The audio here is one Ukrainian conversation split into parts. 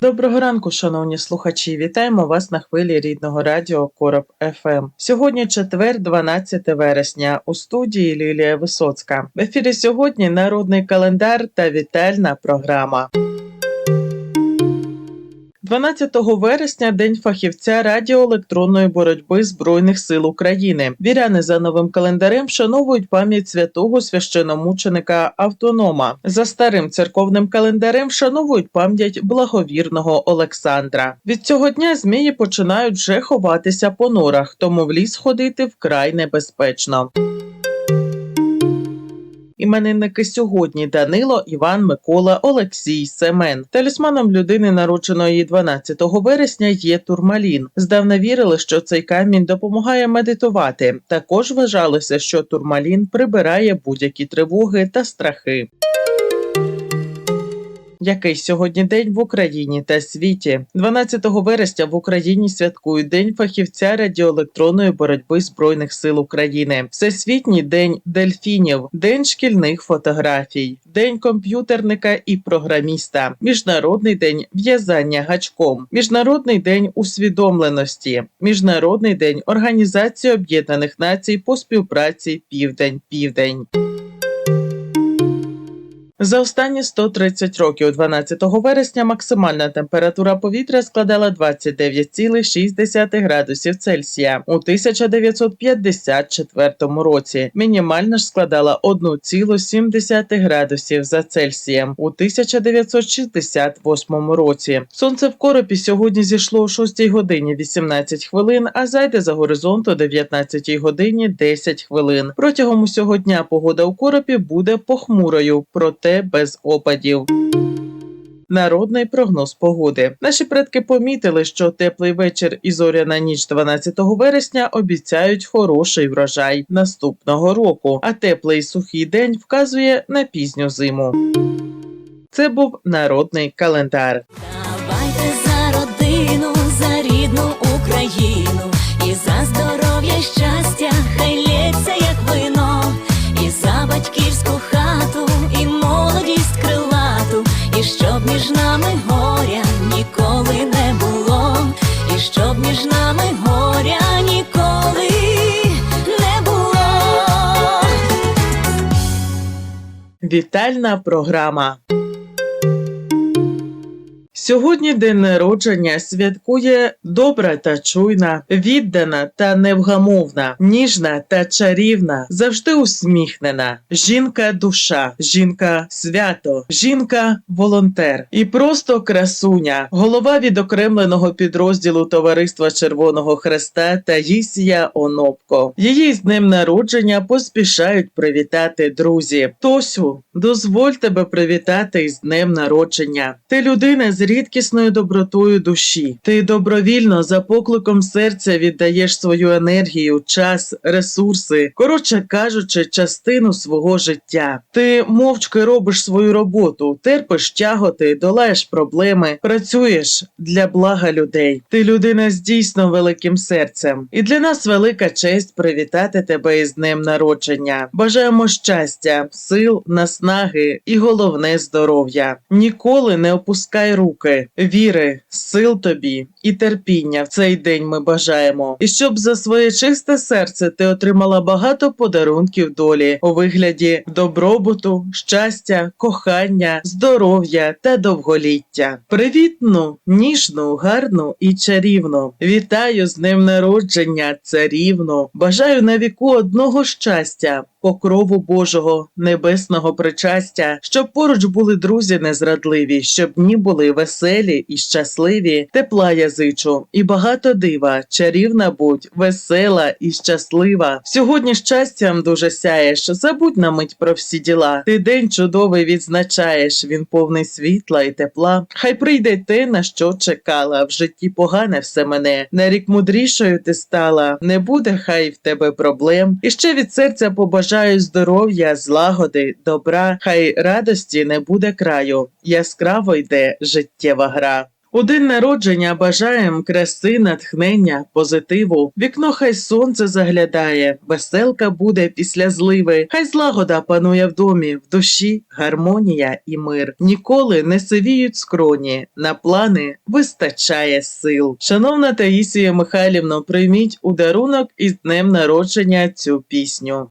Доброго ранку, шановні слухачі. Вітаємо вас на хвилі рідного радіо Короб ФМ. Сьогодні четвер, 12 вересня. У студії Лілія Висоцька. В ефірі сьогодні народний календар та вітальна програма. 12 вересня день фахівця радіоелектронної боротьби Збройних сил України. Віряни за новим календарем вшановують пам'ять святого священомученика автонома. За старим церковним календарем вшановують пам'ять благовірного Олександра. Від цього дня змії починають вже ховатися по норах, тому в ліс ходити вкрай небезпечно. Іменинники сьогодні Данило, Іван, Микола, Олексій, Семен. Талісманом людини, народженої 12 вересня, є турмалін. Здавна вірили, що цей камінь допомагає медитувати. Також вважалося, що турмалін прибирає будь-які тривоги та страхи. Який сьогодні день в Україні та світі? 12 вересня в Україні святкують День фахівця радіоелектронної боротьби Збройних сил України, Всесвітній день дельфінів, День шкільних фотографій, День комп'ютерника і програміста, Міжнародний день в'язання гачком, Міжнародний день усвідомленості, Міжнародний день Організації Об'єднаних Націй по співпраці Південь Південь. За останні 130 років 12 вересня максимальна температура повітря складала 29,6 градусів Цельсія у 1954 році. Мінімальна ж складала 1,7 градусів за Цельсієм у 1968 році. Сонце в коропі сьогодні зійшло о 6 годині 18 хвилин, а зайде за горизонт о 19 годині 10 хвилин. Протягом усього дня погода у коропі буде похмурою, проте без опадів. Народний прогноз погоди. Наші предки помітили, що теплий вечір і зоряна ніч 12 вересня обіцяють хороший врожай наступного року, а теплий сухий день вказує на пізню зиму. Це був народний календар. Давайте за родину, за рідну Україну і за здоров'я щастя, хай лється, як вино, і за батьківську і щоб між нами горя ніколи не було, і щоб між нами горя ніколи не було. Вітальна програма. Сьогодні день народження святкує добра та чуйна, віддана та невгамовна, ніжна та чарівна, завжди усміхнена. Жінка душа, жінка свято, жінка волонтер і просто красуня, голова відокремленого підрозділу Товариства Червоного Хреста Таїсія Онопко. Її з днем народження поспішають привітати друзі. Тосю, дозволь тебе привітати із днем народження. Ти людина з рідкісною добротою душі. Ти добровільно за покликом серця віддаєш свою енергію, час, ресурси, коротше кажучи, частину свого життя. Ти мовчки робиш свою роботу, терпиш тяготи, долаєш проблеми, працюєш для блага людей. Ти людина з дійсно великим серцем. І для нас велика честь привітати тебе із днем народження. Бажаємо щастя, сил, наснаги і головне здоров'я. Ніколи не опускай руки, віри, сил тобі і терпіння в цей день ми бажаємо. І щоб за своє чисте серце ти отримала багато подарунків долі у вигляді добробуту, щастя, кохання, здоров'я та довголіття. Привітну, ніжну, гарну і чарівну. Вітаю з днем народження, царівну. Бажаю на віку одного щастя, покрову Божого, небесного причастя, щоб поруч були друзі незрадливі, щоб дні були веселі і щасливі, тепла я зичу, і багато дива, чарівна будь, весела і щаслива. Сьогодні щастям дуже сяєш, забудь на мить про всі діла. Ти день чудовий відзначаєш, він повний світла і тепла. Хай прийде те, на що чекала. В житті погане все мене. На рік мудрішою ти стала. Не буде хай в тебе проблем. І ще від серця побажаю здоров'я, злагоди, добра. Хай радості не буде краю. Яскраво йде життєва гра. У день народження бажаєм краси, натхнення, позитиву. Вікно хай сонце заглядає, веселка буде після зливи. Хай злагода панує в домі, в душі гармонія і мир. Ніколи не сивіють скроні, на плани вистачає сил. Шановна Таїсія Михайлівно, прийміть у дарунок із днем народження цю пісню.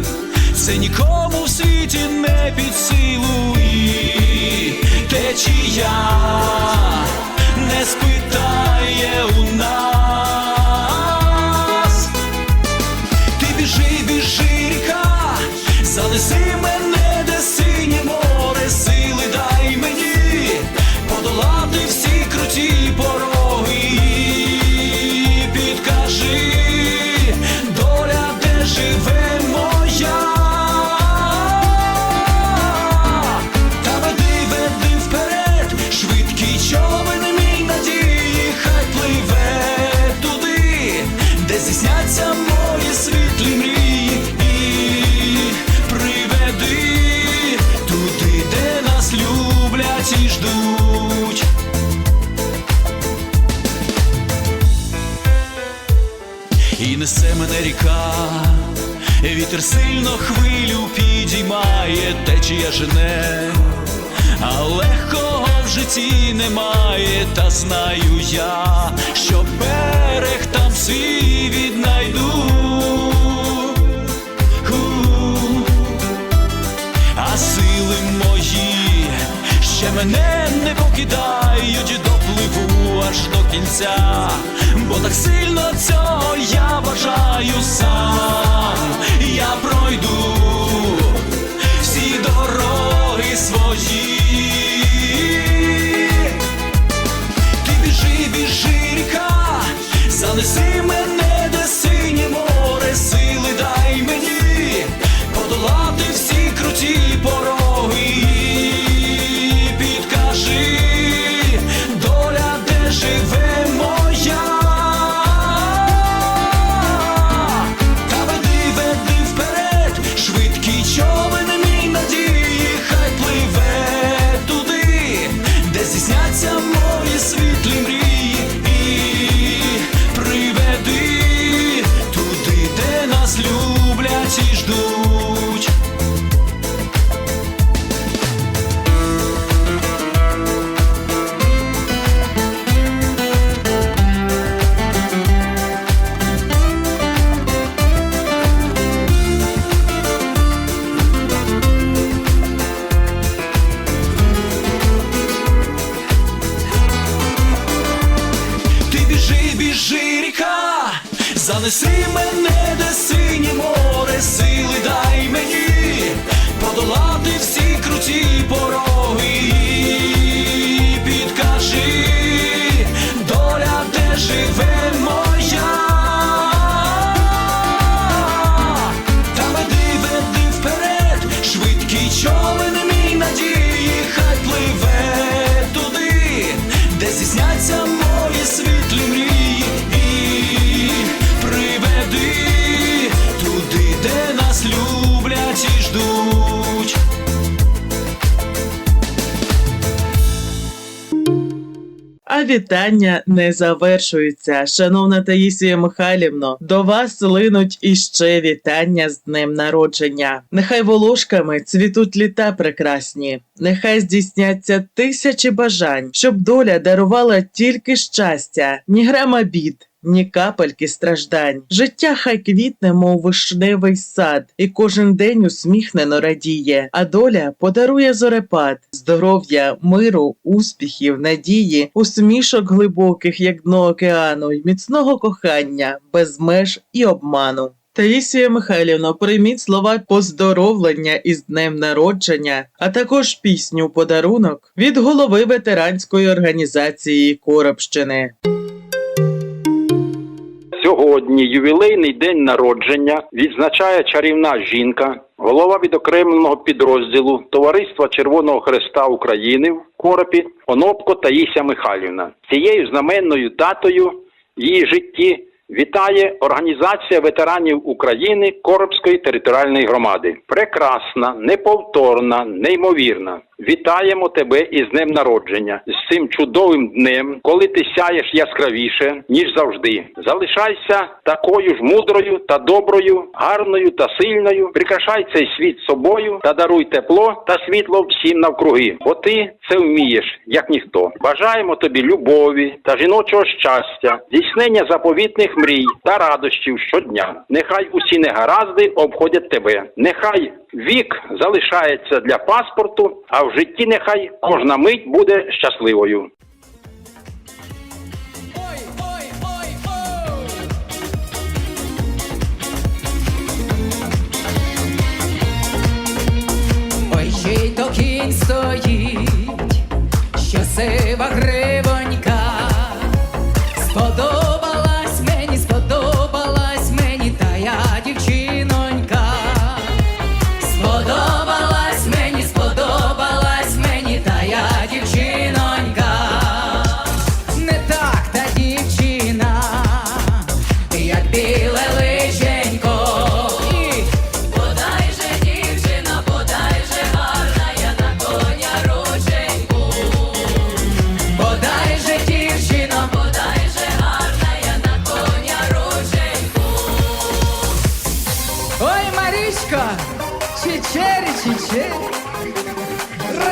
Це нікому в світі не під силу і течія не спитає у нас. Несе мене ріка, вітер сильно хвилю підіймає, течія жене, а легкого в житті немає, та знаю я, що берег там свій віднайду. Мене не покидають, допливу аж до кінця, бо так сильно цього я бажаю сам, я пройду всі дороги свої. Ти біжи, біжи, ріка, занеси мене, Вітання не завершуються. Шановна Таїсія Михайлівно, до вас линуть іще вітання з днем народження. Нехай волошками цвітуть літа прекрасні, нехай здійсняться тисячі бажань, щоб доля дарувала тільки щастя, ні грама бід. Ні капельки страждань. Життя хай квітне, мов вишневий сад, і кожен день усміхнено радіє, а доля подарує зорепад, здоров'я, миру, успіхів, надії, усмішок глибоких, як дно океану, й міцного кохання, без меж і обману. Таїсія Михайлівна, прийміть слова поздоровлення із днем народження, а також пісню подарунок від голови ветеранської організації Коробщини. Сьогодні ювілейний день народження відзначає чарівна жінка, голова відокремленого підрозділу Товариства Червоного Хреста України в Коропі Онопко Таїся Михайлівна. Цією знаменною датою її житті вітає Організація ветеранів України Коробської територіальної громади. Прекрасна, неповторна, неймовірна. Вітаємо тебе із днем народження, з цим чудовим днем, коли ти сяєш яскравіше, ніж завжди. Залишайся такою ж мудрою та доброю, гарною та сильною. Прикрашай цей світ собою та даруй тепло та світло всім навкруги. Бо ти це вмієш, як ніхто. Бажаємо тобі любові та жіночого щастя, здійснення заповітних мрій та радощів щодня. Нехай усі негаразди обходять тебе. Нехай вік залишається для паспорту, а в житті нехай кожна мить буде щасливою. Ой, чий то кінь стоїть, що сива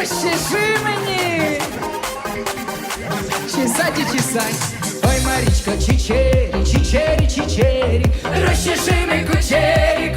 розчеши мені. Чесать і чесать. Ой, Марічко, чечері, чечері, чечері, розчеши ми кучері,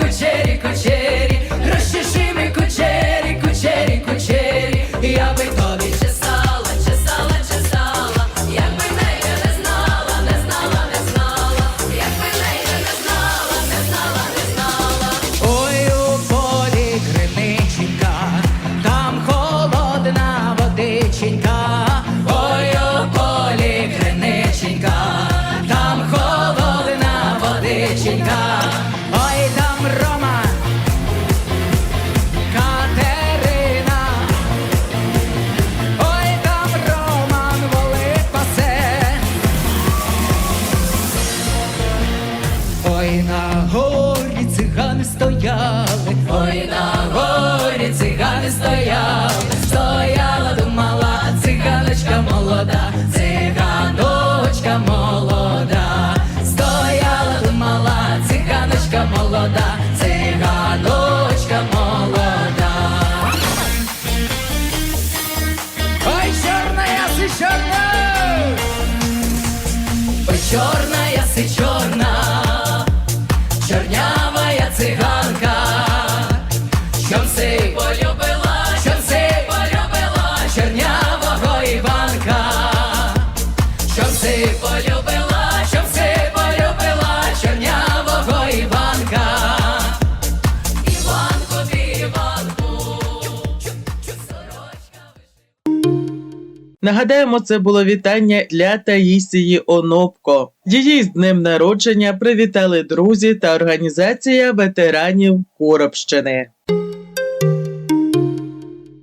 Нагадаємо, це було вітання для Таїсії Онопко. Її з днем народження привітали друзі та організація ветеранів Коробщини.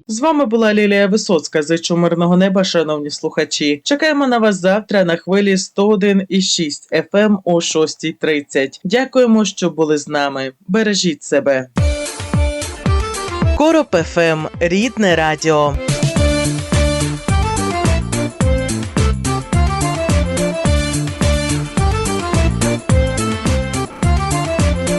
З вами була Лілія Висоцька. Зичу мирного неба, шановні слухачі. Чекаємо на вас завтра на хвилі 101,6 FM о 6.30. Дякуємо, що були з нами. Бережіть себе. Короб ФМ. Рідне радіо.